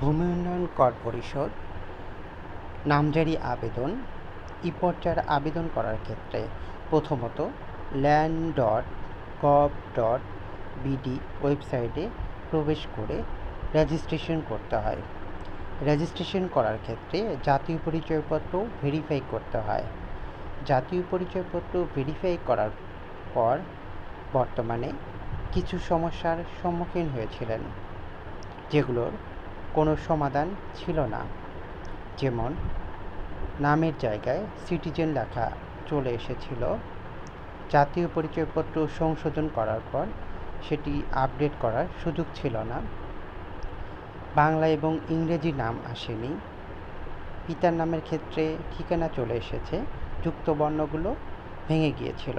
ভূমি উন্নয়ন কর্পোরেশন নামজারি আবেদন ই পর্যায়ের আবেদন করার ক্ষেত্রে প্রথমত land dot gov dot BD ওয়েবসাইটে প্রবেশ করে রেজিস্ট্রেশন করতে হয়। রেজিস্ট্রেশন করার ক্ষেত্রে জাতীয় পরিচয়পত্র ভেরিফাই করতে হয়। জাতীয় পরিচয়পত্র ভেরিফাই করার পর বর্তমানে কিছু সমস্যার সম্মুখীন হয়েছিলেন, যেগুলোর কোনো সমাধান ছিল না। যেমন, নামের জায়গায় সিটিজেন লেখা চলে এসেছিল। জাতীয় পরিচয়পত্র সংশোধন করার পর সেটি আপডেট করার সুযোগ ছিল না। বাংলা এবং ইংরেজি নাম আসেনি। পিতার নামের ক্ষেত্রে ঠিকানা চলে এসেছে যুক্ত বর্ণগুলো ভেঙে গিয়েছিল।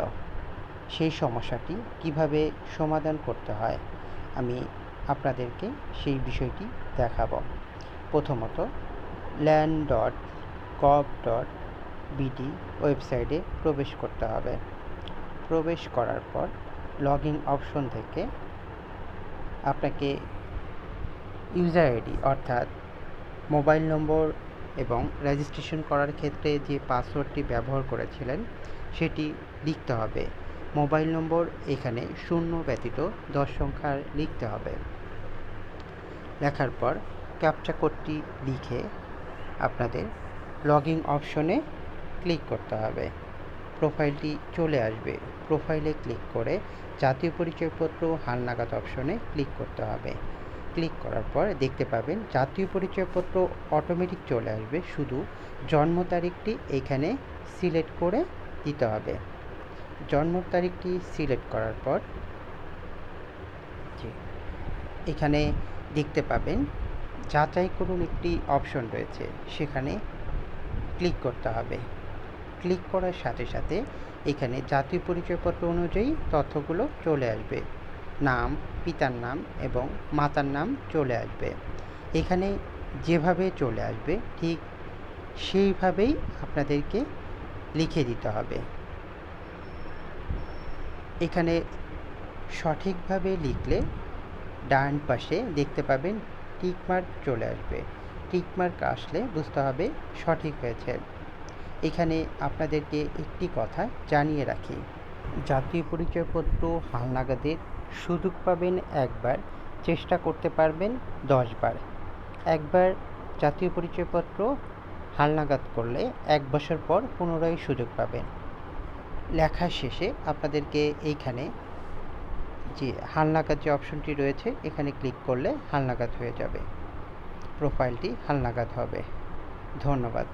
সেই সমস্যাটি কীভাবে সমাধান করতে হয়, আমি আপনাদেরকে সেই বিষয়টি দেখাবো। প্রথমত, land dot gov dot BD ওয়েবসাইটে প্রবেশ করতে হবে। প্রবেশ করার পর লগ ইন অপশন থেকে আপনাকে ইউজার আইডি অর্থাৎ মোবাইল নম্বর এবং রেজিস্ট্রেশন করার ক্ষেত্রে যে পাসওয়ার্ডটি ব্যবহার করেছিলেন, সেটি লিখতে হবে। মোবাইল নম্বর এখানে শূন্য ব্যতীত দশ সংখ্যার লিখতে হবে। লেখার পর ক্যাপচা কোডটি লিখে আপনাদের লগ ইন অপশনে ক্লিক করতে হবে। প্রোফাইলটি চলে আসবে। প্রোফাইলে ক্লিক করে জাতীয় পরিচয়পত্র হালনাগাদ অপশনে ক্লিক করতে হবে। ক্লিক করার পর দেখতে পাবেন জাতীয় পরিচয়পত্র অটোমেটিক চলে আসবে। শুধু জন্ম তারিখটি এখানে সিলেক্ট করে দিতে হবে। জন্ম তারিখটি সিলেক্ট করার পর এখানে দেখতে পাবেন যাচাই করুন একটি অপশন রয়েছে। সেখানে ক্লিক করতে হবে। ক্লিক করার সাথে সাথে এখানে জাতীয় পরিচয়পত্র অনুযায়ী তথ্যগুলো চলে আসবে। নাম, পিতার নাম এবং মাতার নাম চলে আসবে। এখানে যেভাবে চলে আসবে ঠিক সেইভাবেই আপনাদেরকে লিখে দিতে হবে। এখানে সঠিকভাবে লিখলে ডান পাশে দেখতে পাবেন টিকমার্ক চলে আসবে। টিকমার্ক আসলে বুঝতে হবে সঠিক হয়েছে। এখানে আপনাদেরকে একটি কথা জানিয়ে রাখি। জাতীয় পরিচয়পত্র হালনাগাদের সুযোগ পাবেন একবার, চেষ্টা করতে পারবেন দশবার। একবার জাতীয় পরিচয়পত্র হালনাগাদ করলে এক বছর পর পুনরায় সুযোগ পাবেন। লেখার শেষে আপনাদেরকে এইখানে যে হালনাগাদ যে অপশনটি রয়েছে, এখানে ক্লিক করলে হালনাগাদ হয়ে যাবে। প্রোফাইলটি হালনাগাদ হবে। ধন্যবাদ।